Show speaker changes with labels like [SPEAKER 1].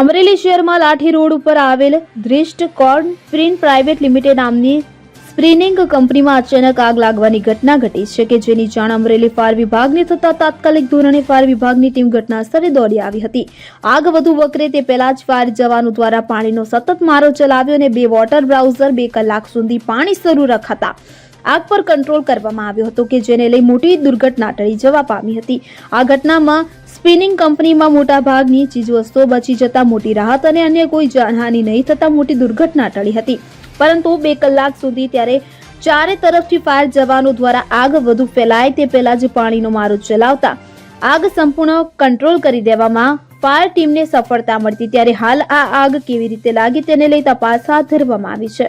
[SPEAKER 1] અમરેલી શહેરમાં લાઠી રોડ ઉપર આવેલ ધ્રિષ્ટ કોર્ન પ્રિન્ટ પ્રાઇવેટ લિમિટેડ નામની સ્પ્રિનિંગ કંપનીમાં અચાનક આગ લાગવાની ઘટના ઘટી છે કે જેની જાણ અમરેલી ફાયર વિભાગને થતા તાત્કાલિક ધોરણે ફાયર વિભાગની ટીમ ઘટના સ્થળે દોડી આવી હતી. આગ વધુ વકરે તે પહેલા જ ફાયર જવાનો દ્વારા પાણીનો સતત મારો ચલાવ્યો અને બે વોટર બ્રાઉઝર બે કલાક સુધી પાણી શરૂ રખાતા. આગ પર કંટ્રોલ કરવામાં આવ્યો હતો કે જેને લઈ મોટી દુર્ઘટના ટળી જવા પામી હતી. આ ઘટનામાં સ્પિનિંગ કંપનીમાં મોટા ભાગની ચીજવસ્તુઓ બચી જતા મોટી રાહત અને અન્ય કોઈ જાનહાની નહીં થતા મોટી દુર્ઘટના ટળી હતી. પરંતુ બે કલાક સુધી ત્યારે ચારે તરફથી ફાયર જવાનો દ્વારા આગ વધુ ફેલાય તે પહેલા જ પાણીનો મારો ચલાવતા આગ સંપૂર્ણ કંટ્રોલ કરી દેવામાં ફાયર ટીમને સફળતા મળતી. ત્યારે હાલ આ આગ કેવી રીતે લાગી તેને લઈ તપાસ હાથ ધરવામાં આવી છે.